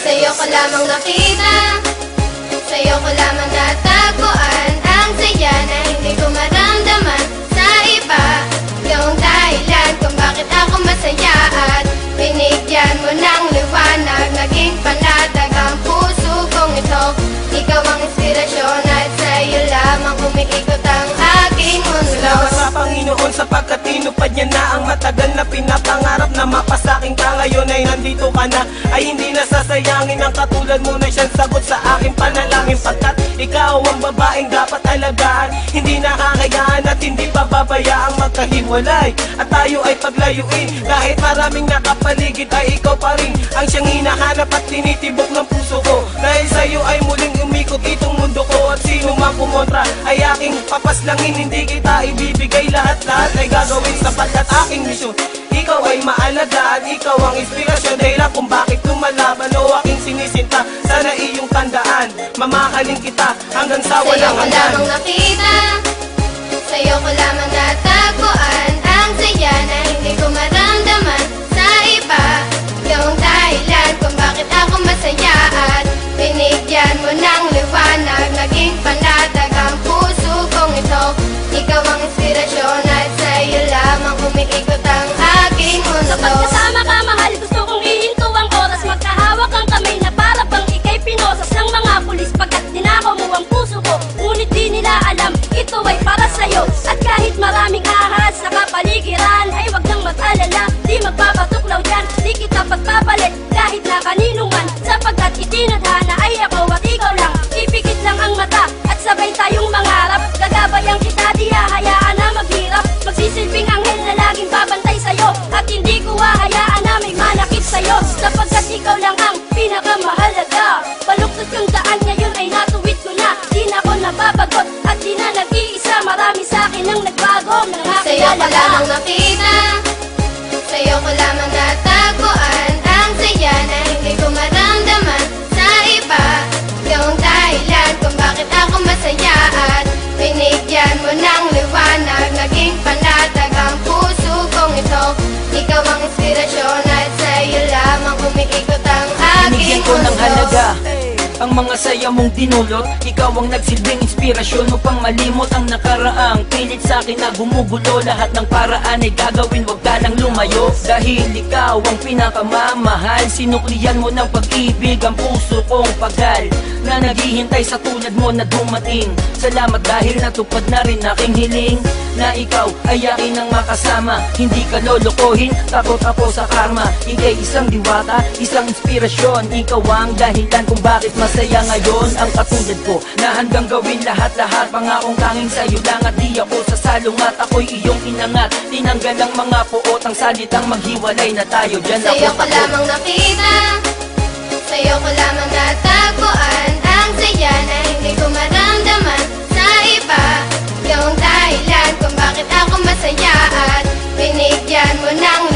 Sa'yo ko lamang nakita. Sa'yo ko lamang natagpuan matagal na pinapangarap na mapasaking ka. Ngayon ay nandito ka na. Ay hindi nasasayangin ang katulad mo na siyang sagot sa aking panalangin. Pagkat ikaw ang babaeng dapat alagaan. Hindi nakakayaan at hindi pababayaang magkahiwalay. At tayo ay paglayuin. Kahit maraming nakapaligid ay ikaw pa rin ang siyang aking papaslangin hindi kita ibibigay lahat-lahat. Ay gagawin sapagkat aking misyon. Ikaw ay maalagaan, ikaw ang inspirasyon. Dahilan kung bakit lumalaban o aking sinisinta. Sana iyong tandaan, mamahalin kita hanggang sa Sa'yo walang ko hanggan. lamang nakita. Sa'yo ko lamang natagpuan sabay tayong mangarap. Gagabayan kita, di hahayaan na maghirap. Magsisilbing anghel na laging babantay sa'yo. At hindi ko hahayaan na may manakit sa'yo. Sapagkat ikaw lang ang pinakamahalaga. Baluktot yung daan ngayon ay natuwid ko na. Di na ako nababagot at di na nag-iisa. Marami sa'kin ang nagbago. Nang Sa'yo ko makilala ka lamang nakita ko ng halaga ang mga saya mong dinulot Ikaw ang nagsilbing inspirasyon upang malimot ang nakaraang. Pilit sa akin na gumugulo Lahat ng paraan ay gagawin. Huwag ka nang lumayo Dahil ikaw ang pinakamamahal. Sinuklian mo ng pag-ibig Ang puso kong pagal Na naghihintay sa tulad mo na dumating. Salamat dahil natupad na rin aking hiling Na ikaw ay akin ang makasama. Hindi ka lolokohin Takot ako sa karma. Ika'y isang diwata Isang inspirasyon. Ikaw ang dahilan kung bakit masaya ngayon. Ang katulad ko Na handang gawin lahat-lahat Pangakong tanging sa'yo lang At di ako sasalong At ako'y iyong inangat. Tinanggal ang mga puot Ang salitang maghiwalay na tayo Diyan ako Sa'yo ko lamang nakita. Sa'yo ko lamang natagpuan. Ang saya na hindi ko maramdaman Sa iba. Yung dahilan kung bakit ako masaya At binigyan mo ng